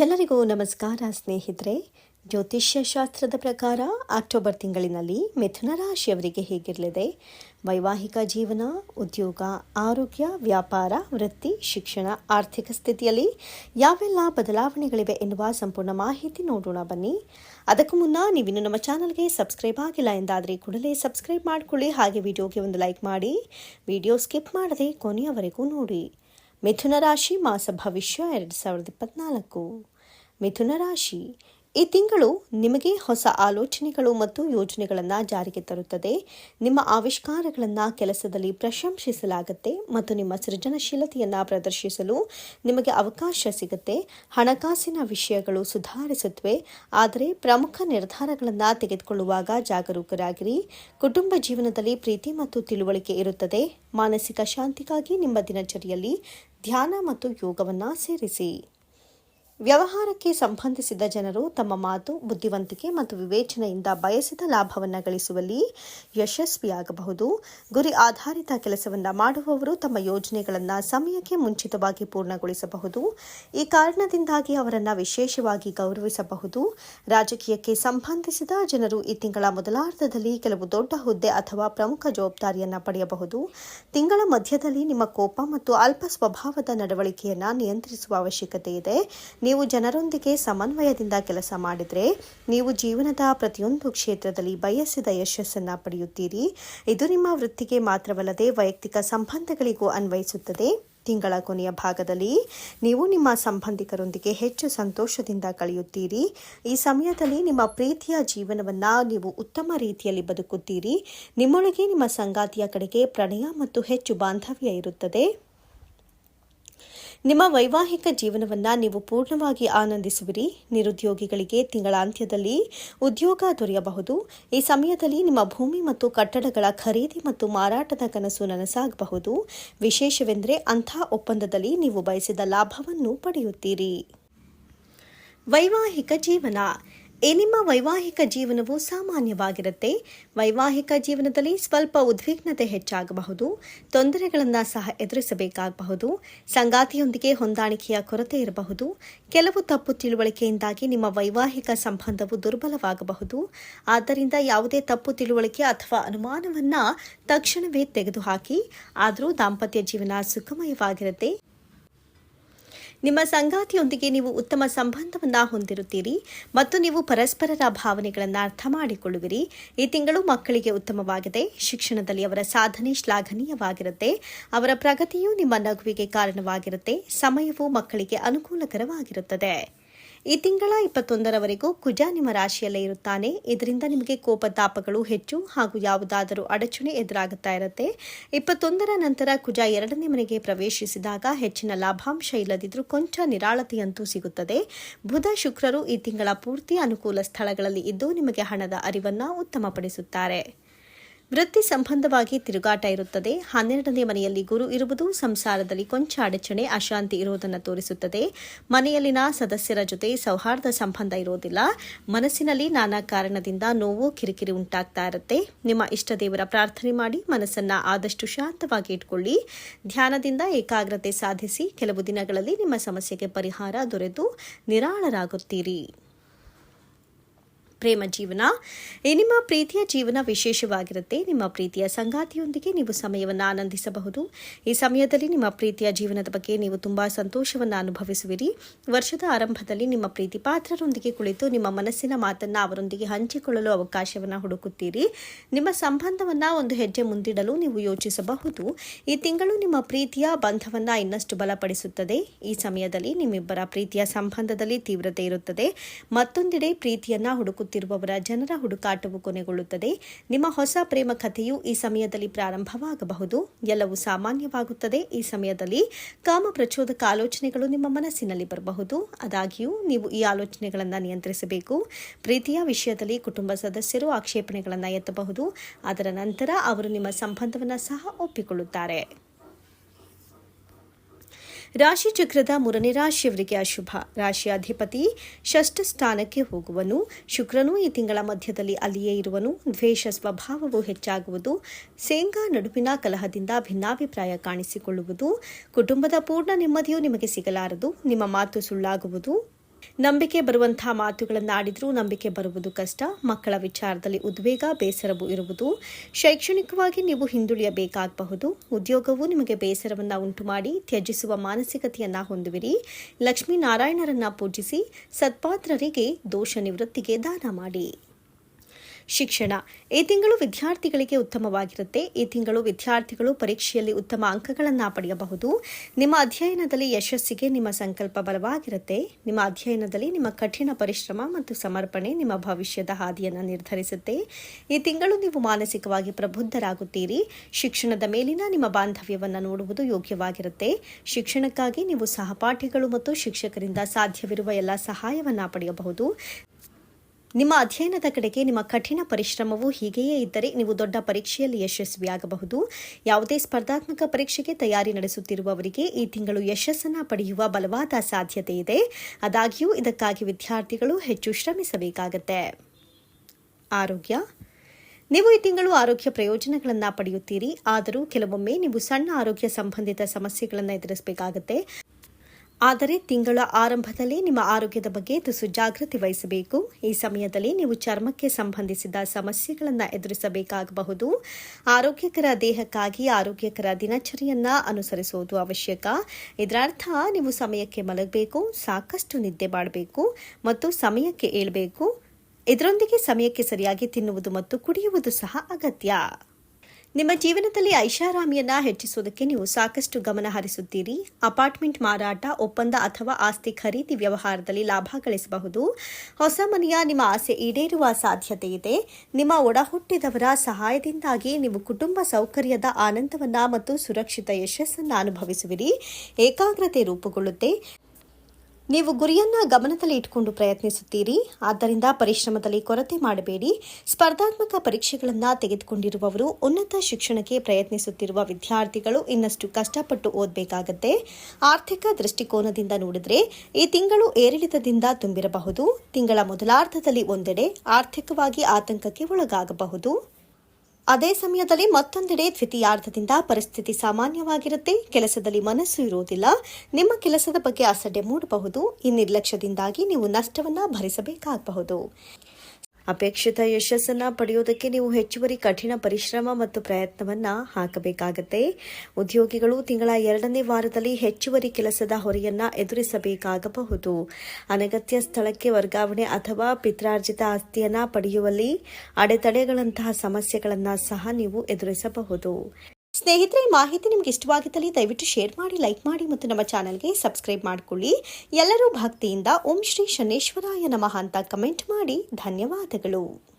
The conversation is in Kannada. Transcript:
ಎಲ್ಲರಿಗೂ ನಮಸ್ಕಾರ ಸ್ನೇಹಿತರೆ. ಜ್ಯೋತಿಷ್ಯ ಶಾಸ್ತ್ರದ ಪ್ರಕಾರ ಅಕ್ಟೋಬರ್ ತಿಂಗಳಿನಲ್ಲಿ ಮಿಥುನ ರಾಶಿಯವರಿಗೆ ಹೇಗಿರಲಿದೆ? ವೈವಾಹಿಕ ಜೀವನ, ಉದ್ಯೋಗ, ಆರೋಗ್ಯ, ವ್ಯಾಪಾರ, ವೃತ್ತಿ, ಶಿಕ್ಷಣ, ಆರ್ಥಿಕ ಸ್ಥಿತಿಯಲ್ಲಿ ಯಾವೆಲ್ಲ ಬದಲಾವಣೆಗಳಿವೆ ಎನ್ನುವ ಸಂಪೂರ್ಣ ಮಾಹಿತಿ ನೋಡೋಣ ಬನ್ನಿ. ಅದಕ್ಕೂ ಮುನ್ನ ನೀವಿನ್ನು ನಮ್ಮ ಚಾನಲ್ಗೆ ಸಬ್ಸ್ಕ್ರೈಬ್ ಆಗಿಲ್ಲ ಎಂದಾದರೆ ಕೂಡಲೇ ಸಬ್ಸ್ಕ್ರೈಬ್ ಮಾಡಿಕೊಳ್ಳಿ. ಹಾಗೆ ವಿಡಿಯೋಗೆ ಒಂದು ಲೈಕ್ ಮಾಡಿ. ವಿಡಿಯೋ ಸ್ಕಿಪ್ ಮಾಡದೆ ಕೊನೆಯವರೆಗೂ ನೋಡಿ. ಮಿಥುನ ರಾಶಿ ಮಾಸ ಭವಿಷ್ಯ ಎರಡು ಸಾವಿರದ ಇಪ್ಪತ್ನಾಲ್ಕು. ಮಿಥುನ ರಾಶಿ ಈ ತಿಂಗಳು ನಿಮಗೆ ಹೊಸ ಆಲೋಚನೆಗಳು ಮತ್ತು ಯೋಜನೆಗಳನ್ನು ಜಾರಿಗೆ ತರುತ್ತದೆ. ನಿಮ್ಮ ಆವಿಷ್ಕಾರಗಳನ್ನು ಕೆಲಸದಲ್ಲಿ ಪ್ರಶಂಸಿಸಲಾಗುತ್ತೆ ಮತ್ತು ನಿಮ್ಮ ಸೃಜನಶೀಲತೆಯನ್ನು ಪ್ರದರ್ಶಿಸಲು ನಿಮಗೆ ಅವಕಾಶ ಸಿಗುತ್ತೆ. ಹಣಕಾಸಿನ ವಿಷಯಗಳು ಸುಧಾರಿಸುತ್ತವೆ. ಆದರೆ ಪ್ರಮುಖ ನಿರ್ಧಾರಗಳನ್ನು ತೆಗೆದುಕೊಳ್ಳುವಾಗ ಜಾಗರೂಕರಾಗಿರಿ. ಕುಟುಂಬ ಜೀವನದಲ್ಲಿ ಪ್ರೀತಿ ಮತ್ತು ತಿಳುವಳಿಕೆ ಇರುತ್ತದೆ. ಮಾನಸಿಕ ಶಾಂತಿಗಾಗಿ ನಿಮ್ಮ ದಿನಚರಿಯಲ್ಲಿ ಧ್ಯಾನ ಮತ್ತು ಯೋಗವನ್ನು ಸೇರಿಸಿ. ವ್ಯವಹಾರಕ್ಕೆ ಸಂಬಂಧಿಸಿದ ಜನರು ತಮ್ಮ ಮಾತು, ಬುದ್ಧಿವಂತಿಕೆ ಮತ್ತು ವಿವೇಚನೆಯಿಂದ ಬಯಸಿದ ಲಾಭವನ್ನು ಗಳಿಸುವಲ್ಲಿ ಯಶಸ್ವಿಯಾಗಬಹುದು. ಗುರಿ ಆಧಾರಿತ ಕೆಲಸವನ್ನು ಮಾಡುವವರು ತಮ್ಮ ಯೋಜನೆಗಳನ್ನು ಸಮಯಕ್ಕೆ ಮುಂಚಿತವಾಗಿ ಪೂರ್ಣಗೊಳಿಸಬಹುದು. ಈ ಕಾರಣದಿಂದಾಗಿ ಅವರನ್ನು ವಿಶೇಷವಾಗಿ ಗೌರವಿಸಬಹುದು. ರಾಜಕೀಯಕ್ಕೆ ಸಂಬಂಧಿಸಿದ ಜನರು ಈ ತಿಂಗಳ ಮೊದಲಾರ್ಧದಲ್ಲಿ ಕೆಲವು ದೊಡ್ಡ ಹುದ್ದೆ ಅಥವಾ ಪ್ರಮುಖ ಜವಾಬ್ದಾರಿಯನ್ನು ಪಡೆಯಬಹುದು. ತಿಂಗಳ ಮಧ್ಯದಲ್ಲಿ ನಿಮ್ಮ ಕೋಪ ಮತ್ತು ಅಲ್ಪ ಸ್ವಭಾವದ ನಡವಳಿಕೆಯನ್ನು ನಿಯಂತ್ರಿಸುವ ಅವಶ್ಯಕತೆ ಇದೆ. ನೀವು ಜನರೊಂದಿಗೆ ಸಮನ್ವಯದಿಂದ ಕೆಲಸ ಮಾಡಿದರೆ ನೀವು ಜೀವನದ ಪ್ರತಿಯೊಂದು ಕ್ಷೇತ್ರದಲ್ಲಿ ಬಯಸಿದ ಯಶಸ್ಸನ್ನು ಪಡೆಯುತ್ತೀರಿ. ಇದು ನಿಮ್ಮ ವೃತ್ತಿಗೆ ಮಾತ್ರವಲ್ಲದೆ ವೈಯಕ್ತಿಕ ಸಂಬಂಧಗಳಿಗೂ ಅನ್ವಯಿಸುತ್ತದೆ. ತಿಂಗಳ ಕೊನೆಯ ಭಾಗದಲ್ಲಿ ನೀವು ನಿಮ್ಮ ಸಂಬಂಧಿಕರೊಂದಿಗೆ ಹೆಚ್ಚು ಸಂತೋಷದಿಂದ ಕಳೆಯುತ್ತೀರಿ. ಈ ಸಮಯದಲ್ಲಿ ನಿಮ್ಮ ಪ್ರೀತಿಯ ಜೀವನವನ್ನು ನೀವು ಉತ್ತಮ ರೀತಿಯಲ್ಲಿ ಬದುಕುತ್ತೀರಿ. ನಿಮ್ಮೊಳಗೆ ನಿಮ್ಮ ಸಂಗಾತಿಯ ಕಡೆಗೆ ಪ್ರಣಯ ಮತ್ತು ಹೆಚ್ಚು ಬಾಂಧವ್ಯ ಇರುತ್ತದೆ. ನಿಮ್ಮ ವೈವಾಹಿಕ ಜೀವನವನ್ನು ನೀವು ಪೂರ್ಣವಾಗಿ ಆನಂದಿಸುವಿರಿ. ನಿರುದ್ಯೋಗಿಗಳಿಗೆ ತಿಂಗಳಾಂತ್ಯದಲ್ಲಿ ಉದ್ಯೋಗ ದೊರೆಯಬಹುದು. ಈ ಸಮಯದಲ್ಲಿ ನಿಮ್ಮ ಭೂಮಿ ಮತ್ತು ಕಟ್ಟಡಗಳ ಖರೀದಿ ಮತ್ತು ಮಾರಾಟದ ಕನಸು ನನಸಾಗಬಹುದು. ವಿಶೇಷವೆಂದರೆ ಅಂಥ ಒಪ್ಪಂದದಲ್ಲಿ ನೀವು ಬಯಸಿದ ಲಾಭವನ್ನು ಪಡೆಯುತ್ತೀರಿ. ವೈವಾಹಿಕ ಜೀವನ ಈ ನಿಮ್ಮ ವೈವಾಹಿಕ ಜೀವನವು ಸಾಮಾನ್ಯವಾಗಿರುತ್ತೆ. ವೈವಾಹಿಕ ಜೀವನದಲ್ಲಿ ಸ್ವಲ್ಪ ಉದ್ವಿಗ್ನತೆ ಹೆಚ್ಚಾಗಬಹುದು. ತೊಂದರೆಗಳನ್ನು ಸಹ ಎದುರಿಸಬೇಕಾಗಬಹುದು. ಸಂಗಾತಿಯೊಂದಿಗೆ ಹೊಂದಾಣಿಕೆಯ ಕೊರತೆ ಇರಬಹುದು. ಕೆಲವು ತಪ್ಪು ತಿಳುವಳಿಕೆಯಿಂದಾಗಿ ನಿಮ್ಮ ವೈವಾಹಿಕ ಸಂಬಂಧವು ದುರ್ಬಲವಾಗಬಹುದು. ಆದ್ದರಿಂದ ಯಾವುದೇ ತಪ್ಪು ತಿಳುವಳಿಕೆ ಅಥವಾ ಅನುಮಾನವನ್ನು ತಕ್ಷಣವೇ ತೆಗೆದುಹಾಕಿ. ಆದರೂ ದಾಂಪತ್ಯ ಜೀವನ ಸುಖಮಯವಾಗಿರುತ್ತೆ. ನಿಮ್ಮ ಸಂಗಾತಿಯೊಂದಿಗೆ ನೀವು ಉತ್ತಮ ಸಂಬಂಧವನ್ನು ಹೊಂದಿರುತ್ತೀರಿ ಮತ್ತು ನೀವು ಪರಸ್ಪರರ ಭಾವನೆಗಳನ್ನು ಅರ್ಥ ಮಾಡಿಕೊಳ್ಳುವಿರಿ. ಈ ತಿಂಗಳು ಮಕ್ಕಳಿಗೆ ಉತ್ತಮವಾಗಿದೆ. ಶಿಕ್ಷಣದಲ್ಲಿ ಅವರ ಸಾಧನೆ ಶ್ಲಾಘನೀಯವಾಗಿರುತ್ತೆ. ಅವರ ಪ್ರಗತಿಯು ನಿಮ್ಮ ನಗುವಿಗೆ ಕಾರಣವಾಗಿರುತ್ತೆ. ಸಮಯವು ಮಕ್ಕಳಿಗೆ ಅನುಕೂಲಕರವಾಗಿರುತ್ತದೆ. ಈ ತಿಂಗಳ ಇಪ್ಪತ್ತೊಂದರವರೆಗೂ ಕುಜ ನಿಮ್ಮ ರಾಶಿಯಲ್ಲೇ ಇರುತ್ತಾನೆ. ಇದರಿಂದ ನಿಮಗೆ ಕೋಪತಾಪಗಳು ಹೆಚ್ಚು ಹಾಗೂ ಯಾವುದಾದರೂ ಅಡಚಣೆ ಎದುರಾಗುತ್ತಾ ಇರುತ್ತೆ. ಇಪ್ಪತ್ತೊಂದರ ನಂತರ ಕುಜ ಎರಡನೇ ಮನೆಗೆ ಪ್ರವೇಶಿಸಿದಾಗ ಹೆಚ್ಚಿನ ಲಾಭಾಂಶ ಇಲ್ಲದಿದ್ರೂ ಕೊಂಚ ನಿರಾಳತೆಯಂತೂ ಸಿಗುತ್ತದೆ. ಬುಧ ಶುಕ್ರರು ಈ ತಿಂಗಳ ಪೂರ್ತಿ ಅನುಕೂಲ ಸ್ಥಳಗಳಲ್ಲಿ ಇದ್ದು ನಿಮಗೆ ಹಣದ ಅರಿವನ್ನು ಉತ್ತಮಪಡಿಸುತ್ತಾರೆ. ವೃತ್ತಿ ಸಂಬಂಧವಾಗಿ ತಿರುಗಾಟ ಇರುತ್ತದೆ. ಹನ್ನೆರಡನೇ ಮನೆಯಲ್ಲಿ ಗುರು ಇರುವುದು ಸಂಸಾರದಲ್ಲಿ ಕೊಂಚ ಅಡಚಣೆ, ಅಶಾಂತಿ ಇರುವುದನ್ನು ತೋರಿಸುತ್ತದೆ. ಮನೆಯಲ್ಲಿನ ಸದಸ್ಯರ ಜೊತೆ ಸೌಹಾರ್ದ ಸಂಬಂಧ ಇರೋದಿಲ್ಲ ಮನಸ್ಸಿನಲ್ಲಿ ನಾನಾ ಕಾರಣದಿಂದ ನೋವು, ಕಿರಿಕಿರಿ ಉಂಟಾಗ್ತಾ ಇರುತ್ತೆ. ನಿಮ್ಮ ಇಷ್ಟ ದೇವರ ಪ್ರಾರ್ಥನೆ ಮಾಡಿ ಮನಸ್ಸನ್ನ ಆದಷ್ಟು ಶಾಂತವಾಗಿ ಇಟ್ಕೊಳ್ಳಿ. ಧ್ಯಾನದಿಂದ ಏಕಾಗ್ರತೆ ಸಾಧಿಸಿ ಕೆಲವು ದಿನಗಳಲ್ಲಿ ನಿಮ್ಮ ಸಮಸ್ಯೆಗೆ ಪರಿಹಾರ ದೊರೆತು ನಿರಾಳರಾಗುತ್ತೀರಿ. ಪ್ರೇಮ ಜೀವನ. ಈ ನಿಮ್ಮ ಪ್ರೀತಿಯ ಜೀವನ ವಿಶೇಷವಾಗಿರುತ್ತೆ. ನಿಮ್ಮ ಪ್ರೀತಿಯ ಸಂಗಾತಿಯೊಂದಿಗೆ ನೀವು ಸಮಯವನ್ನು ಆನಂದಿಸಬಹುದು. ಈ ಸಮಯದಲ್ಲಿ ನಿಮ್ಮ ಪ್ರೀತಿಯ ಜೀವನದ ಬಗ್ಗೆ ನೀವು ತುಂಬಾ ಸಂತೋಷವನ್ನು ಅನುಭವಿಸುವಿರಿ. ವರ್ಷದ ಆರಂಭದಲ್ಲಿ ನಿಮ್ಮ ಪ್ರೀತಿ ಪಾತ್ರರೊಂದಿಗೆ ಕುಳಿತು ನಿಮ್ಮ ಮನಸ್ಸಿನ ಮಾತನ್ನು ಅವರೊಂದಿಗೆ ಹಂಚಿಕೊಳ್ಳಲು ಅವಕಾಶವನ್ನು ಹುಡುಕುತ್ತೀರಿ. ನಿಮ್ಮ ಸಂಬಂಧವನ್ನು ಒಂದು ಹೆಜ್ಜೆ ಮುಂದಿಡಲು ನೀವು ಯೋಚಿಸಬಹುದು. ಈ ತಿಂಗಳು ನಿಮ್ಮ ಪ್ರೀತಿಯ ಬಂಧವನ್ನು ಇನ್ನಷ್ಟು ಬಲಪಡಿಸುತ್ತದೆ. ಈ ಸಮಯದಲ್ಲಿ ನಿಮ್ಮಿಬ್ಬರ ಪ್ರೀತಿಯ ಸಂಬಂಧದಲ್ಲಿ ತೀವ್ರತೆ ಇರುತ್ತದೆ. ಮತ್ತೊಂದೆಡೆ ಪ್ರೀತಿಯನ್ನ ಹುಡುಕುತ್ತೀರಿ. ಹುಡುಕುತ್ತಿರುವವರ ಜನರ ಹುಡುಕಾಟವು ಕೊನೆಗೊಳ್ಳುತ್ತದೆ. ನಿಮ್ಮ ಹೊಸ ಪ್ರೇಮ ಕಥೆಯು ಈ ಸಮಯದಲ್ಲಿ ಪ್ರಾರಂಭವಾಗಬಹುದು. ಎಲ್ಲವೂ ಸಾಮಾನ್ಯವಾಗುತ್ತದೆ. ಈ ಸಮಯದಲ್ಲಿ ಕಾಮ ಪ್ರಚೋದಕ ಆಲೋಚನೆಗಳು ನಿಮ್ಮ ಮನಸ್ಸಿನಲ್ಲಿ ಬರಬಹುದು. ಆದಾಗ್ಯೂ, ನೀವು ಈ ಆಲೋಚನೆಗಳನ್ನು ನಿಯಂತ್ರಿಸಬೇಕು. ಪ್ರೀತಿಯ ವಿಷಯದಲ್ಲಿ ಕುಟುಂಬ ಸದಸ್ಯರು ಆಕ್ಷೇಪಣೆಗಳನ್ನು ಎತ್ತಬಹುದು. ಅದರ ನಂತರ ಅವರು ನಿಮ್ಮ ಸಂಬಂಧವನ್ನು ಸಹ ಒಪ್ಪಿಕೊಳ್ಳುತ್ತಾರೆ. ರಾಶಿ ಚಕ್ರದ ಮೂರನೇ ರಾಶಿಯವರಿಗೆ ಅಶುಭ. ರಾಶಿಯ ಅಧಿಪತಿ ಷಷ್ಠ ಸ್ಥಾನಕ್ಕೆ ಹೋಗುವನು. ಶುಕ್ರನು ಈ ತಿಂಗಳ ಮಧ್ಯದಲ್ಲಿ ಅಲ್ಲಿಯೇ ಇರುವನು. ದ್ವೇಷ ಸ್ವಭಾವವು ಹೆಚ್ಚಾಗುವುದು. ಸೇಂಗಾ ನಡುವಿನ ಕಲಹದಿಂದ ಭಿನ್ನಾಭಿಪ್ರಾಯ ಕಾಣಿಸಿಕೊಳ್ಳುವುದು. ಕುಟುಂಬದ ಪೂರ್ಣ ನೆಮ್ಮದಿಯು ನಿಮಗೆ ಸಿಗಲಾರದು. ನಿಮ್ಮ ಮಾತು ಸುಳ್ಳಾಗುವುದು. ನಂಬಿಕೆ ಬರುವಂತಹ ಮಾತುಗಳನ್ನು ಆಡಿದರೂ ನಂಬಿಕೆ ಬರುವುದು ಕಷ್ಟ. ಮಕ್ಕಳ ವಿಚಾರದಲ್ಲಿ ಉದ್ವೇಗ, ಬೇಸರವು ಇರುವುದು. ಶೈಕ್ಷಣಿಕವಾಗಿ ನೀವು ಹಿಂದುಳಿಯಬೇಕಾಗಬಹುದು. ಉದ್ಯೋಗವು ನಿಮಗೆ ಬೇಸರವನ್ನು ಉಂಟು ಮಾಡಿ ತ್ಯಜಿಸುವ ಮಾನಸಿಕತೆಯನ್ನ ಹೊಂದುವಿರಿ. ಲಕ್ಷ್ಮೀನಾರಾಯಣರನ್ನ ಪೂಜಿಸಿ, ಸತ್ಪಾತ್ರರಿಗೆ ದೋಷ ನಿವೃತ್ತಿಗೆ ದಾನ ಮಾಡಿ. ಶಿಕ್ಷಣ. ಈ ತಿಂಗಳು ವಿದ್ಯಾರ್ಥಿಗಳಿಗೆ ಉತ್ತಮವಾಗಿರುತ್ತೆ. ಈ ತಿಂಗಳು ವಿದ್ಯಾರ್ಥಿಗಳು ಪರೀಕ್ಷೆಯಲ್ಲಿ ಉತ್ತಮ ಅಂಕಗಳನ್ನು ಪಡೆಯಬಹುದು. ನಿಮ್ಮ ಅಧ್ಯಯನದಲ್ಲಿ ಯಶಸ್ಸಿಗೆ ನಿಮ್ಮ ಸಂಕಲ್ಪ ಬಲವಾಗಿರುತ್ತೆ. ನಿಮ್ಮ ಅಧ್ಯಯನದಲ್ಲಿ ನಿಮ್ಮ ಕಠಿಣ ಪರಿಶ್ರಮ ಮತ್ತು ಸಮರ್ಪಣೆ ನಿಮ್ಮ ಭವಿಷ್ಯದ ಹಾದಿಯನ್ನು ನಿರ್ಧರಿಸುತ್ತೆ. ಈ ತಿಂಗಳು ನೀವು ಮಾನಸಿಕವಾಗಿ ಪ್ರಬುದ್ಧರಾಗುತ್ತೀರಿ. ಶಿಕ್ಷಣದ ಮೇಲಿನ ನಿಮ್ಮ ಬಾಂಧವ್ಯವನ್ನು ನೋಡುವುದು ಯೋಗ್ಯವಾಗಿರುತ್ತೆ. ಶಿಕ್ಷಣಕ್ಕಾಗಿ ನೀವು ಸಹಪಾಠಿಗಳು ಮತ್ತು ಶಿಕ್ಷಕರಿಂದ ಸಾಧ್ಯವಿರುವ ಎಲ್ಲ ಸಹಾಯವನ್ನು ಪಡೆಯಬಹುದು. ನಿಮ್ಮ ಅಧ್ಯಯನದ ಕಡೆಗೆ ನಿಮ್ಮ ಕಠಿಣ ಪರಿಶ್ರಮವು ಹೀಗೆಯೇ ಇದ್ದರೆ ನೀವು ದೊಡ್ಡ ಪರೀಕ್ಷೆಯಲ್ಲಿ ಯಶಸ್ವಿಯಾಗಬಹುದು. ಯಾವುದೇ ಸ್ಪರ್ಧಾತ್ಮಕ ಪರೀಕ್ಷೆಗೆ ತಯಾರಿ ನಡೆಸುತ್ತಿರುವವರಿಗೆ ಈ ತಿಂಗಳು ಯಶಸ್ಸನ್ನು ಪಡೆಯುವ ಬಲವಾದ ಸಾಧ್ಯತೆ ಇದೆ. ಆದಾಗ್ಯೂ, ಇದಕ್ಕಾಗಿ ವಿದ್ಯಾರ್ಥಿಗಳು ಹೆಚ್ಚು ಶ್ರಮಿಸಬೇಕಾಗತ್ತೆ. ಆರೋಗ್ಯ. ನೀವು ಈ ತಿಂಗಳು ಆರೋಗ್ಯ ಪ್ರಯೋಜನಗಳನ್ನು ಪಡೆಯುತ್ತೀರಿ. ಆದರೂ ಕೆಲವೊಮ್ಮೆ ನೀವು ಸಣ್ಣ ಆರೋಗ್ಯ ಸಂಬಂಧಿತ ಸಮಸ್ಯೆಗಳನ್ನು ಎದುರಿಸಬೇಕಾಗುತ್ತೆ. ಆದರೆ ತಿಂಗಳ ಆರಂಭದಲ್ಲಿ ನಿಮ್ಮ ಆರೋಗ್ಯದ ಬಗ್ಗೆ ತುಸು ಜಾಗೃತಿ ವಹಿಸಬೇಕು. ಈ ಸಮಯದಲ್ಲಿ ನೀವು ಚರ್ಮಕ್ಕೆ ಸಂಬಂಧಿಸಿದ ಸಮಸ್ಯೆಗಳನ್ನು ಎದುರಿಸಬೇಕಾಗಬಹುದು. ಆರೋಗ್ಯಕರ ದೇಹಕ್ಕಾಗಿ ಆರೋಗ್ಯಕರ ದಿನಚರಿಯನ್ನ ಅನುಸರಿಸುವುದು ಅವಶ್ಯಕ. ಇದರರ್ಥ ನೀವು ಸಮಯಕ್ಕೆ ಮಲಗಬೇಕು, ಸಾಕಷ್ಟು ನಿದ್ದೆ ಮಾಡಬೇಕು ಮತ್ತು ಸಮಯಕ್ಕೆ ಏಳಬೇಕು. ಇದರೊಂದಿಗೆ ಸಮಯಕ್ಕೆ ಸರಿಯಾಗಿ ತಿನ್ನುವುದು ಮತ್ತು ಕುಡಿಯುವುದು ಸಹ ಅಗತ್ಯ. ನಿಮ್ಮ ಜೀವನದಲ್ಲಿ ಐಷಾರಾಮಿಯನ್ನ ಹೆಚ್ಚಿಸುವುದಕ್ಕೆ ನೀವು ಸಾಕಷ್ಟು ಗಮನ ಹರಿಸುತ್ತೀರಿ. ಅಪಾರ್ಟ್ಮೆಂಟ್ ಮಾರಾಟ, ಒಪ್ಪಂದ ಅಥವಾ ಆಸ್ತಿ ಖರೀದಿ ವ್ಯವಹಾರದಲ್ಲಿ ಲಾಭ ಗಳಿಸಬಹುದು. ಹೊಸ ಮನೆಯ ನಿಮ್ಮ ಆಸೆ ಈಡೇರುವ ಸಾಧ್ಯತೆ ಇದೆ ನಿಮ್ಮ ಒಡಹುಟ್ಟಿದವರ ಸಹಾಯದಿಂದಾಗಿ ನೀವು ಕುಟುಂಬ ಸೌಕರ್ಯದ ಆನಂದವನ್ನ ಮತ್ತು ಸುರಕ್ಷಿತ ಯಶಸ್ಸನ್ನು ಅನುಭವಿಸುವಿರಿ. ಏಕಾಗ್ರತೆ ರೂಪುಗೊಳ್ಳುತ್ತೆ. ನೀವು ಗುರಿಯನ್ನ ಗಮನದಲ್ಲಿ ಇಟ್ಕೊಂಡು ಪ್ರಯತ್ನಿಸುತ್ತೀರಿ. ಆದ್ದರಿಂದ ಪರಿಶ್ರಮದಲ್ಲಿ ಕೊರತೆ ಮಾಡಬೇಡಿ. ಸ್ಪರ್ಧಾತ್ಮಕ ಪರೀಕ್ಷೆಗಳನ್ನು ತೆಗೆದುಕೊಂಡಿರುವವರು ಉನ್ನತ ಶಿಕ್ಷಣಕ್ಕೆ ಪ್ರಯತ್ನಿಸುತ್ತಿರುವ ವಿದ್ಯಾರ್ಥಿಗಳು ಇನ್ನಷ್ಟು ಕಷ್ಟಪಟ್ಟು ಓದಬೇಕಾಗತ್ತೆ. ಆರ್ಥಿಕ ದೃಷ್ಟಿಕೋನದಿಂದ ನೋಡಿದರೆ ಈ ತಿಂಗಳು ಏರಿಳಿತದಿಂದ ತುಂಬಿರಬಹುದು. ತಿಂಗಳ ಮೊದಲಾರ್ಧದಲ್ಲಿ ಒಂದೆಡೆ ಆರ್ಥಿಕವಾಗಿ ಆತಂಕಕ್ಕೆ ಒಳಗಾಗಬಹುದು. ಅದೇ ಸಮಯದಲ್ಲಿ ಮತ್ತೊಂದೆಡೆ ದ್ವಿತೀಯಾರ್ಧದಿಂದ ಪರಿಸ್ಥಿತಿ ಸಾಮಾನ್ಯವಾಗಿರುತ್ತೆ. ಕೆಲಸದಲ್ಲಿ ಮನಸ್ಸು ಇರುವುದಿಲ್ಲ. ನಿಮ್ಮ ಕೆಲಸದ ಬಗ್ಗೆ ಅಸಡ್ಡೆ ಮೂಡಬಹುದು. ಈ ನಿರ್ಲಕ್ಷ್ಯದಿಂದಾಗಿ ನೀವು ನಷ್ಟವನ್ನ ಭರಿಸಬೇಕಾಗಬಹುದು. ಅಪೇಕ್ಷಿತ ಯಶಸ್ಸನ್ನು ಪಡೆಯೋದಕ್ಕೆ ನೀವು ಹೆಚ್ಚುವರಿ ಕಠಿಣ ಪರಿಶ್ರಮ ಮತ್ತು ಪ್ರಯತ್ನವನ್ನು ಹಾಕಬೇಕಾಗತ್ತೆ. ಉದ್ಯೋಗಿಗಳು ತಿಂಗಳ ಎರಡನೇ ವಾರದಲ್ಲಿ ಹೆಚ್ಚುವರಿ ಕೆಲಸದ ಹೊರೆಯನ್ನ ಎದುರಿಸಬೇಕಾಗಬಹುದು. ಅನಗತ್ಯ ಸ್ಥಳಕ್ಕೆ ವರ್ಗಾವಣೆ ಅಥವಾ ಪಿತ್ರಾರ್ಜಿತ ಆಸ್ತಿಯನ್ನ ಪಡೆಯುವಲ್ಲಿ ಅಡೆತಡೆಗಳಂತಹ ಸಮಸ್ಯೆಗಳನ್ನು ಸಹ ನೀವು ಎದುರಿಸಬಹುದು. ಸ್ನೇಹಿತರೆ ಮಾಹಿತಿ ನಿಮ್ಗೆ ಇಷ್ಟವಾಗಿದ್ದಲ್ಲಿ ದಯವಿಟ್ಟು ಶೇರ್ ಮಾಡಿ, ಲೈಕ್ ಮಾಡಿ ಮತ್ತು ನಮ್ಮ ಚಾನಲ್ಗೆ ಸಬ್ಸ್ಕ್ರೈಬ್ ಮಾಡಿಕೊಳ್ಳಿ. ಎಲ್ಲರೂ ಭಕ್ತಿಯಿಂದ ಓಂ ಶ್ರೀ ಶನೇಶ್ವರಾಯ ನಮಃ ಅಂತ ಕಮೆಂಟ್ ಮಾಡಿ. ಧನ್ಯವಾದಗಳು.